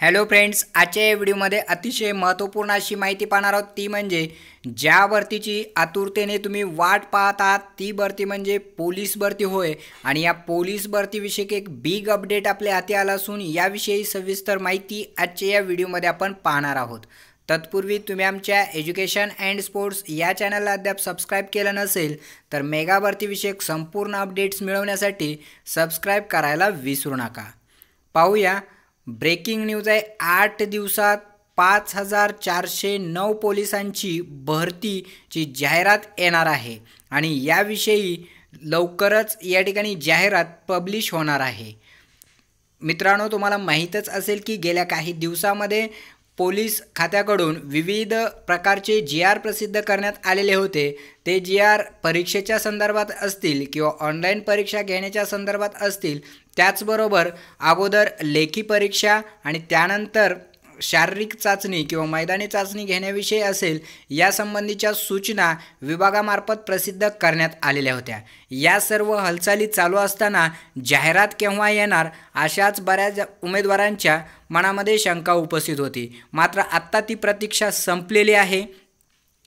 Hello friends आजच्या या व्हिडिओमध्ये अतिशय महत्त्वपूर्ण अशी माहिती पाहणार आहोत. ती म्हणजे ज्या भरतीची आतुरतेने तुम्ही वाट पाहत आहात ती भरती म्हणजे पोलीस भरती होय. आणि या पोलीस भरतीविषयी एक बिग अपडेट आपल्या हाती आला असून याविषयी सविस्तर माहिती आजच्या या व्हिडिओमध्ये आपण पाहणार आहोत. तत्पूर्वी तुम्ही आमच्या एज्युकेशन अँड स्पोर्ट्स या चॅनलला अद्याप सबस्क्राईब केलं नसेल तर मेगा भरतीविषयक संपूर्ण अपडेट्स मिळवण्यासाठी सबस्क्राईब करायला विसरू नका. पाहूया ब्रेकिंग न्यूज आहे. आठ दिवसात पाच हजार चारशे नऊ पोलिसांची भरतीची जाहिरात येणार आहे. आणि याविषयी लवकरच या ठिकाणी जाहिरात पब्लिश होणार आहे. मित्रांनो तुम्हाला माहीतच असेल की गेल्या काही दिवसामध्ये पोलीस खात्याकडून विविध प्रकारचे जी आर प्रसिद्ध करण्यात आलेले होते. ते जी आर परीक्षेच्या संदर्भात असतील किंवा ऑनलाईन परीक्षा घेण्याच्या संदर्भात असतील त्याचबरोबर अगोदर लेखी परीक्षा आणि त्यानंतर शारीरिक चाचणी किंवा मैदानी चाचणी घेण्याविषयी असेल यासंबंधीच्या सूचना विभागामार्फत प्रसिद्ध करण्यात आलेल्या होत्या. या सर्व हालचाली चालू असताना जाहिरात केव्हा येणार अशाच बऱ्याच उमेदवारांच्या मनामध्ये शंका उपस्थित होती. मात्र आत्ता ती प्रतीक्षा संपलेली आहे.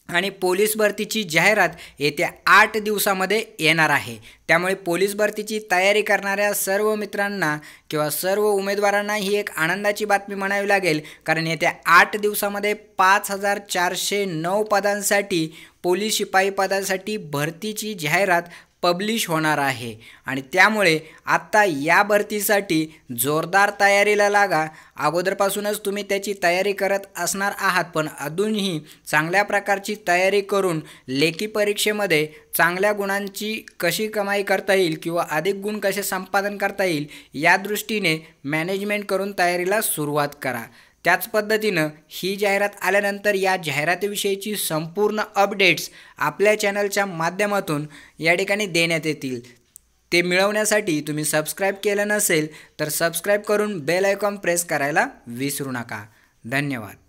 आणि पोलीस भरतीची जाहिरात येत्या आठ दिवसामध्ये येणार आहे. त्यामुळे पोलीस भरतीची तयारी करणाऱ्या सर्व मित्रांना किंवा सर्व उमेदवारांना ही एक आनंदाची बातमी म्हणावी लागेल. कारण येत्या आठ दिवसामध्ये पाच हजार चारशे नऊ पदांसाठी पोलीस शिपाई पदांसाठी भरतीची जाहिरात पब्लिश होणार आहे. आणि त्यामुळे आत्ता या भरतीसाठी जोरदार तयारीला लागा. अगोदरपासूनच तुम्ही त्याची तयारी करत असणार आहात पण अजूनही चांगल्या प्रकारची तयारी करून लेखी परीक्षेमध्ये चांगल्या गुणांची कशी कमाई करता येईल किंवा अधिक गुण कसे संपादन करता येईल या दृष्टीने मॅनेजमेंट करून तयारीला सुरुवात करा. त्याच पद्धतीनं ही जाहिरात आल्यानंतर या जाहिरातीविषयीची संपूर्ण अपडेट्स आपल्या चॅनलच्या माध्यमातून या ठिकाणी देण्यात येतील. ते मिळवण्यासाठी तुम्ही सबस्क्राईब केलं नसेल तर सबस्क्राईब करून बेल आयकॉन प्रेस करायला विसरू नका. धन्यवाद.